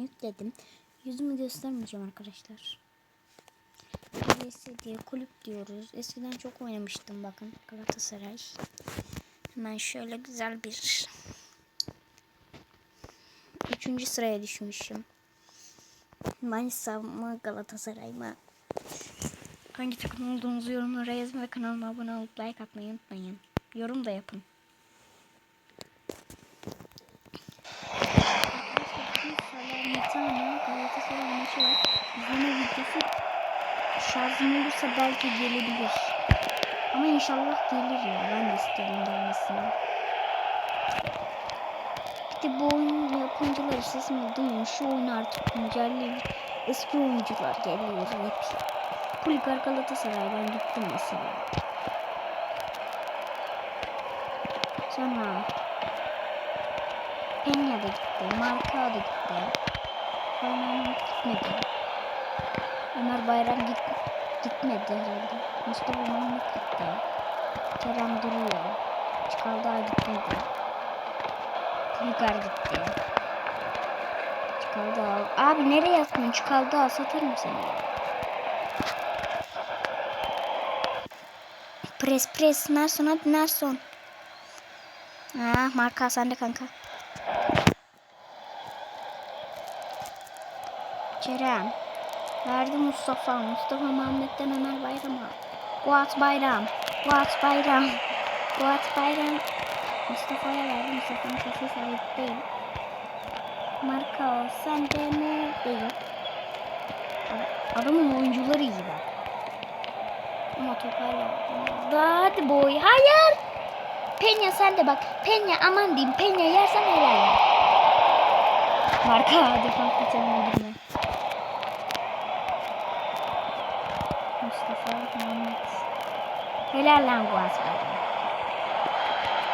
yükledim. Yüzümü göstermeyeceğim arkadaşlar. Neyse diye kulüp diyoruz. Eskiden çok oynamıştım bakın Galatasaray. Hemen şöyle güzel bir üçüncü sıraya düşmüşüm. Manisa mı Galatasaray mı? Hangi takım olduğunuzu yorumlara yazın ve kanalıma abone olup like atmayı unutmayın. Yorum da yapın. Bir tane Galatasaray maçı var. İzleme videosu olursa belki gelebilir. Ama inşallah gelir ya. Ben de isterim gelmesini. Bir de bu oyunun yapımcıları sesimi duyun. Şu oyunu artık güncelleyin. Eski oyuncular geliyor hep. Kulüper Galatasaray'dan gittim mesela. Sonra Penya da gitti. Marka da gitti. Bayram gitmedi. Ömer Bayram git, gitmedi herhalde. Mustafa Mehmet gitti. Kerem duruyor. Çıkaldağ gitmedi. Bulgar gitti. Çıkaldağ. Abi nereye yatmıyorsun? Çıkaldağ satarım seni. Pres pres. Nerson hadi Nerson. Ha, marka sende kanka. Kerem. Verdi Mustafa. Mustafa Muhammed'den Ömer Bayram'a. Fuat Bayram. Fuat Bayram. Fuat Bayram. Mustafa'ya verdi. Mustafa'nın sesi sahip değil. Marka sende mi? Değil. Adamın oyuncuları iyi bak. Ama top hala. Hadi boy. Hayır. Penya sen de bak. Penya aman diyeyim. Penya yersen helal. Marka defans kaçırma girme. Mustafa Muhammed. Helal lan bu asfaltı.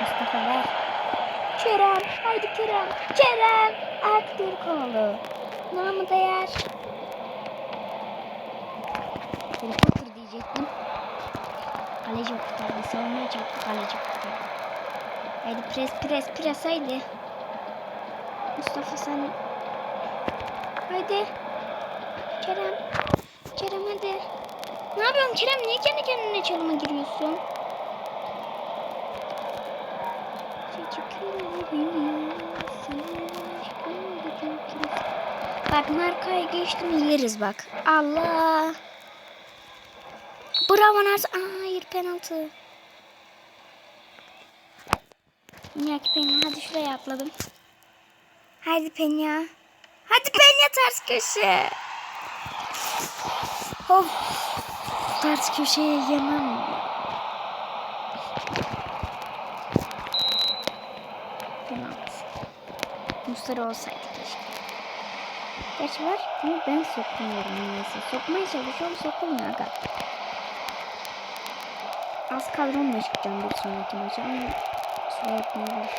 Mustafa ver. Kerem. Haydi Kerem. Kerem. Aktürkoğlu. Namı değer. Harry Potter diyecektim. Kaleci kurtardı. Savunmaya çarptı. Kaleci kurtardı. Haydi pres pres pres haydi. Mustafa sen. Haydi. Kerem. Kerem hadi. Ne yapıyorsun Kerem? Niye kendi kendine çalıma giriyorsun? Bak markayı geçtim yeriz bak. Allah. Bravo Nars. Hayır penaltı. Niye ki Penya? Hadi şuraya atladım. Hadi Penya. Hadi Penya ters köşe. Of. Ters köşeye yemem. Penaltı. Mustara olsaydı keşke. Gerçi var ama ben sokmuyorum neyse. Sokmaya çalışıyorum sokulmuyor aga. Az kadromla çıkacağım bir sonraki maça ama şey yapmayabilir.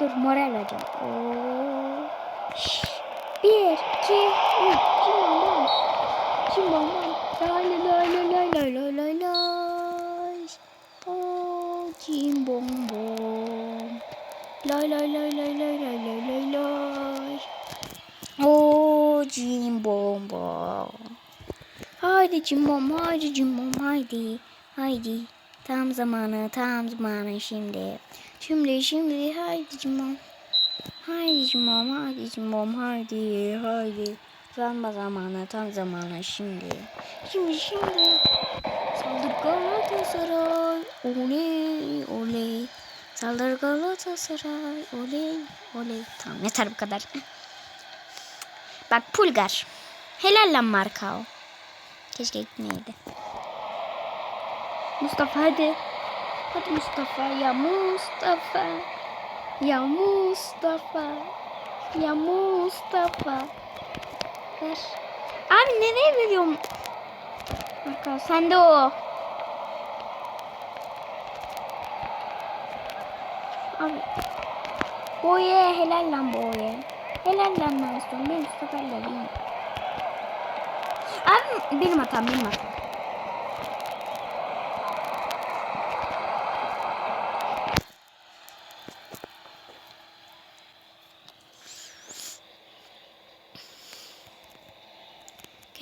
Dur moral vereceğim. Oo. Şşş. Bir, iki, üç. Bombam? Kim bombam? Lay lay lay lay lay lay lay lay. Oo, kim bombom? Lay lay lay lay lay lay lay lay lay. Oo, kim bombom? Haydi cimbom, haydi cimbom, haydi, haydi. Tam zamanı, tam zamanı şimdi. Şimdi, şimdi, haydi cimbom. Haydi cimbom, haydi cimbom, haydi, haydi. Tam zamanı, tam zamanı şimdi. Şimdi, şimdi. Saldır Galatasaray, oley, oley. Saldır Galatasaray, oley, oley. Tamam yeter bu kadar. Bak Pulgar. Helal lan Markao. Keşke gitmeyeydi. Mustafa hadi. Hadi Mustafa ya Mustafa. Ya Mustafa. Ya Mustafa. Ver. Abi nereye veriyorum? Marka sen de o. Abi. Boye helal lan boye. Helal lan Mansur. Ben Mustafa'yla değil. Abi benim hatam benim hatam.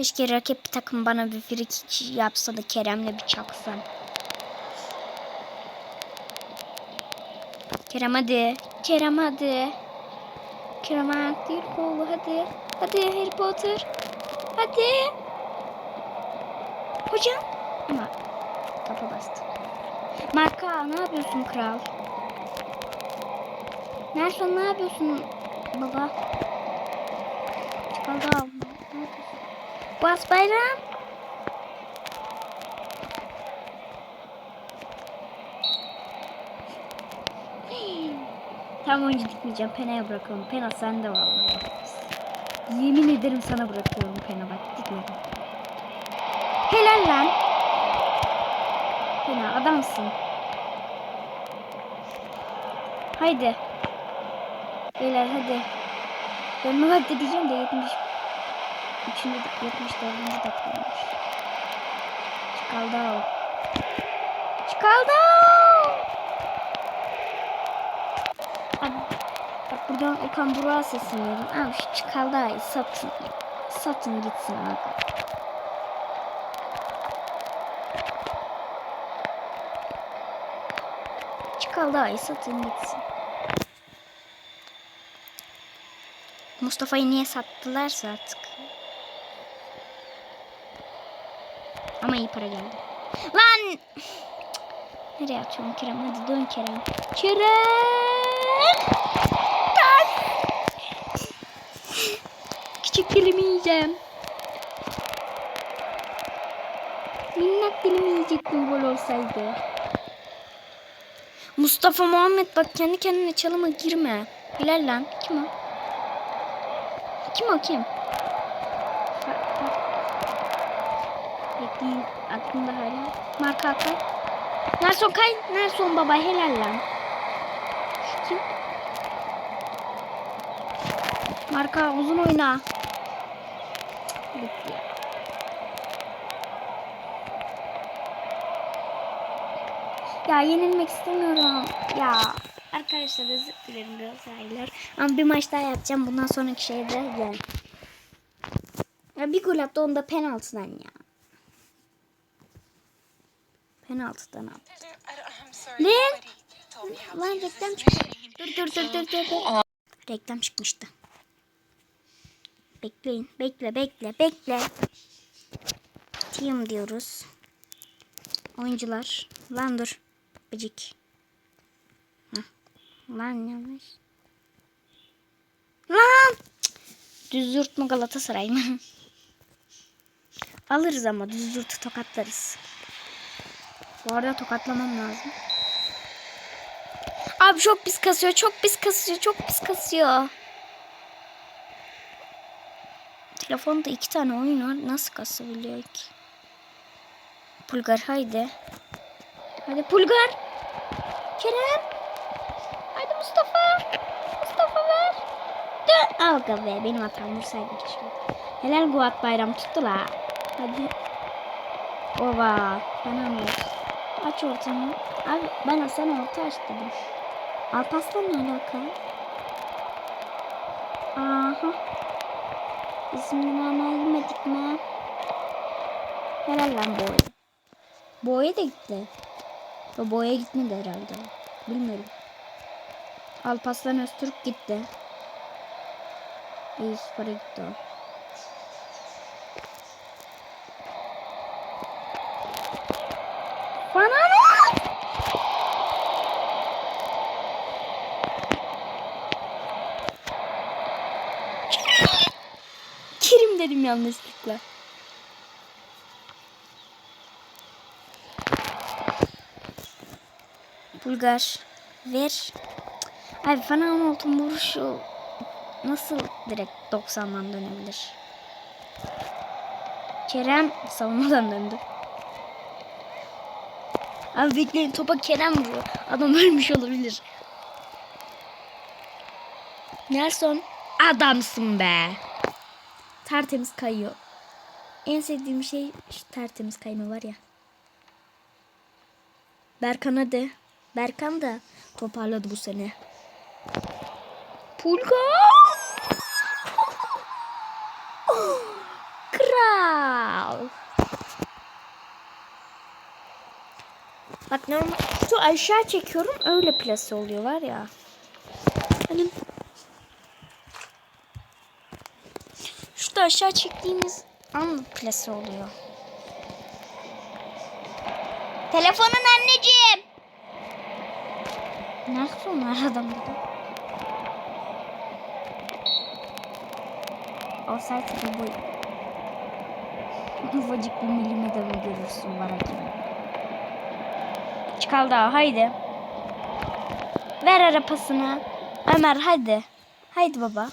Keşke rakip takım bana bir free kick yapsa da Kerem'le bir çaksam. Kerem hadi. Kerem hadi. Kerem hadi. Kolu hadi. Hadi Harry Potter. Hadi. Hocam. Ama kafa bastı. Marka ne yapıyorsun kral? Nelson ne yapıyorsun baba? Abi. Ne yapıyorsun? Bas bayram. Tam oyuncu dikmeyeceğim. Pena'ya bırakıyorum. Pena sende vallahi. Yemin ederim sana bırakıyorum Pena bak dikmedim. Helal lan. Pena adamsın. Haydi. Beyler hadi. Ben hadi diyeceğim de 70 Üçüncü dak- 74. dakikaymış. Çıkaldı. Çıkaldı Abi, bak buradan Okan Burak'a sesleniyorum. Abi şu çıkaldı satın. Satın gitsin abi. Çıkaldı satın gitsin. Mustafa'yı niye sattılarsa artık. Ama iyi para geldi. Lan! Nereye atıyorum Kerem? Hadi dön Kerem. Kerem! Küçük dilimi yiyeceğim. Minnak dilimi yiyecektim gol olsaydı. Mustafa Muhammed bak kendi kendine çalıma girme. Bilal lan. Kim o? Kim o kim? Bekleyin. Aklımda hala. Marka Hakan. Nelson Kay. Nelson baba helal lan. Şu kim? Marka uzun oyna. Ya. Yenilmek istemiyorum. Ya arkadaşlar özür dilerim Galatasaraylılar. Ama bir maç daha yapacağım. Bundan sonraki şeyde gel. Ya bir gol attı onu da penaltıdan ya. Penaltıdan attı. Ne? Lan reklam çıktı. Dur dur dur dur dur. dur. Reklam çıkmıştı. Bekleyin. Bekle bekle bekle. Team diyoruz. Oyuncular. Lan dur. Bıcık. Hah. Lan yanlış. Lan. Düz yurt mu Galatasaray mı? Alırız ama düz yurtu tokatlarız. Bu arada tokatlamam lazım. Abi çok pis kasıyor, çok pis kasıyor, çok pis kasıyor. Telefonda iki tane oyun var. Nasıl kasabiliyor ki? Pulgar haydi. Hadi Pulgar. Kerem. Hadi Mustafa. Mustafa ver. Dön. Alga be. Benim hatam vursaydım keşke. Helal Guat Bayram tuttu la. Hadi. Ova. Bana mı? Aç ortamı. Abi bana sen orta aç dedim. Alpaslan ne alaka? Aha. İsmini vermedik mi? Helal lan boy. Boya da gitti. O boya gitmedi herhalde. Bilmiyorum. Alpaslan Öztürk gitti. İyi spora gitti o. Bana ne? Kerim dedim yanlışlıkla. Bulgar ver. Abi Fener'in altın vuruşu nasıl direkt 90'dan dönebilir? Kerem savunmadan döndü. Abi bekleyin topa Kerem vuruyor. Adam ölmüş olabilir. Nelson adamsın be tertemiz kayıyor. En sevdiğim şey şu tertemiz kayma var ya. Berkan'a de. Berkan da toparladı bu sene. Pulga! Kral! Bak normal şu aşağı çekiyorum öyle plase oluyor var ya. Şurada aşağı çektiğimiz an plase oluyor. Telefonun anneciğim. Nasıl onlar adam burada? Olsaydı da bu ufacık bir milimetre mi görürsün var acaba? Çıkal daha haydi. Ver arapasını. Ömer hadi. Haydi baba.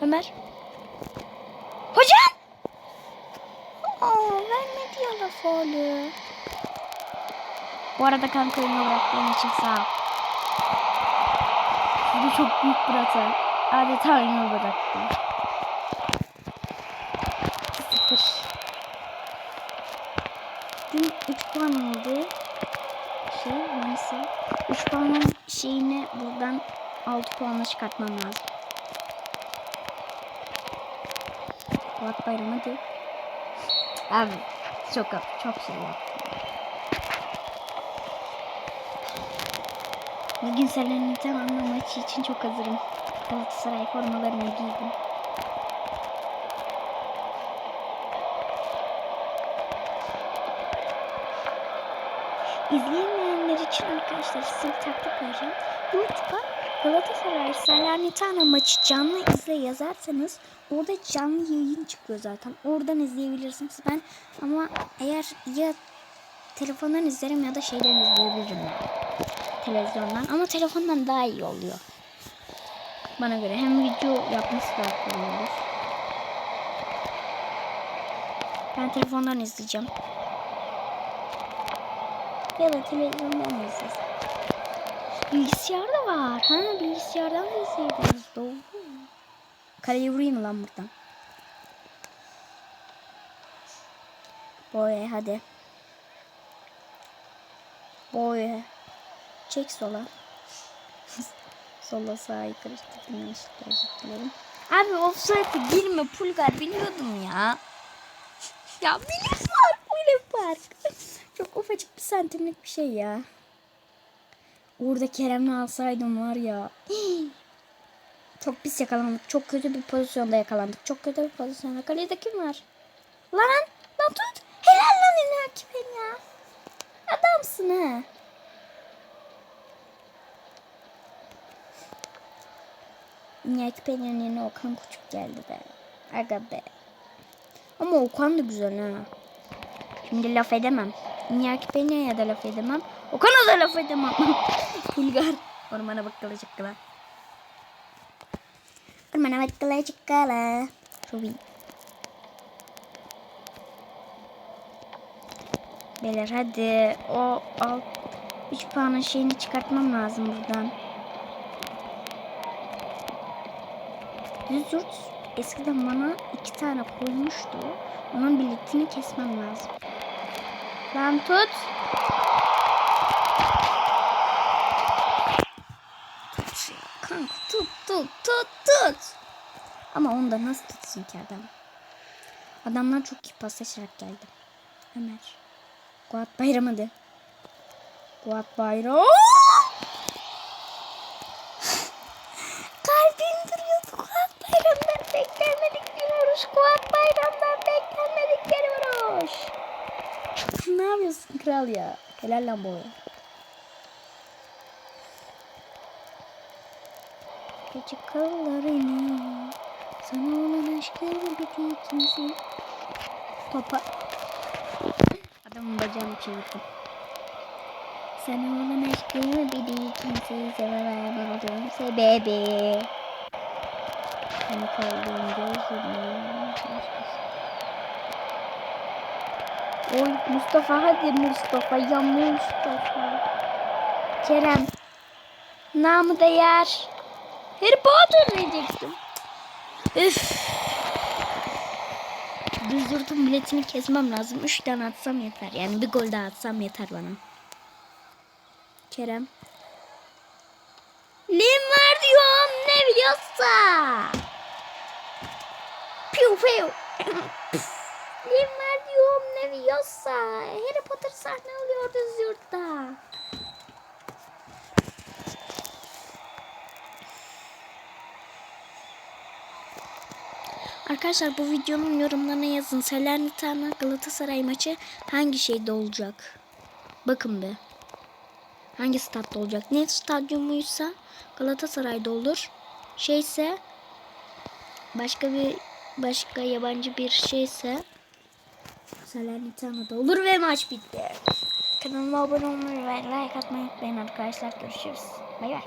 Ömer. Hocam! Aa, vermedi ya faulü. Bu arada kanka oyunu bıraktığın için sağ ol. Bu çok büyük bir hata. Adeta oyunu bıraktım. Sıfır. Dün 3 puan oldu. Şey neyse. 3 puanın şeyini buradan 6 puanla çıkartmam lazım. Fuat Bayram hadi. Abi çok çok şey. Bugün Salernitana maçı için çok hazırım. Galatasaray formalarını giydim. İzleyemeyenler için arkadaşlar size bir taktik vereceğim. YouTube'a Galatasaray Salernitana maçı canlı izle yazarsanız orada canlı yayın çıkıyor zaten. Oradan izleyebilirsiniz. Ben ama eğer ya telefondan izlerim ya da şeyden izleyebilirim. Televizyondan ama telefondan daha iyi oluyor. Bana göre hem video yapması da kolay olur. Ben telefondan izleyeceğim. Ya da televizyondan izleyeceğiz. Bilgisayar da var. Ha bilgisayardan da izleyebiliriz. Doğru. Kaleye vurayım lan buradan. Boy hadi. Boy. Çek sola. sola sağa karıştırdım yanlışlıkla özür dilerim. Abi offside'e girme Pulgar biliyordum ya. ya Milli Park Milli Park. Çok ufacık bir santimlik bir şey ya. Orada Kerem'i alsaydım var ya. Çok pis yakalandık. Çok kötü bir pozisyonda yakalandık. Çok kötü bir pozisyonda. Kalede kim var? Lan! Lan tut! Helal lan Enak ben ya. Adamsın ha. Niyet Pelin'in yerine Okan Küçük geldi be. Aga be. Ama Okan da güzel ha. Şimdi laf edemem. Niyet Pelin'e da laf edemem. Okan'a da laf edemem. Pulgar. Ormana bakkala çıkkala. Ormana bakkala çıkkala. Çok iyi. Beyler hadi o alt 3 puanın şeyini çıkartmam lazım buradan. Yüz yurt eskiden bana iki tane koymuştu. Onun biletini kesmem lazım. Lan. Tut ya kanka tut tut tut. Ama onu da nasıl tutsun ki adam? Adamlar çok iyi paslaşarak geldi. Ömer. Kuat Bayram hadi. Kuat Bayram. Kalbim duruyordu. Kuat Bayram'dan beklenmedik bir. Kuat Bayram'dan beklenmedik bir ne yapıyorsun kral ya? Helal lan boya. Gece kollarını sana olan aşkımı bitti kimse. Topa. Adamın bacağını çevirdim. Sana olan aşkımı bitti kimseyi sevemem olduğum sebebi. Seni kaldığım gözümün Oy Mustafa hadi Mustafa ya Mustafa. Kerem. Namı değer. Harry Potter diyecektim. Üf. Düz yurtun biletini kesmem lazım. Üç tane atsam yeter. Yani bir gol daha atsam yeter bana. Kerem. Lim var diyorum ne biliyorsa. Piu piu. Wingardium Leviosa. Harry Potter sahne alıyordu yurtta. Arkadaşlar bu videonun yorumlarına yazın. Salernitana Galatasaray maçı hangi şeyde olacak? Bakın be. Hangi statta olacak? Ne stadyumuysa Galatasaray'da olur. Şeyse başka bir başka yabancı bir şeyse Salernitana'da olur ve maç bitti. Kanalıma abone olmayı ve like atmayı unutmayın arkadaşlar. Görüşürüz. Bay bay.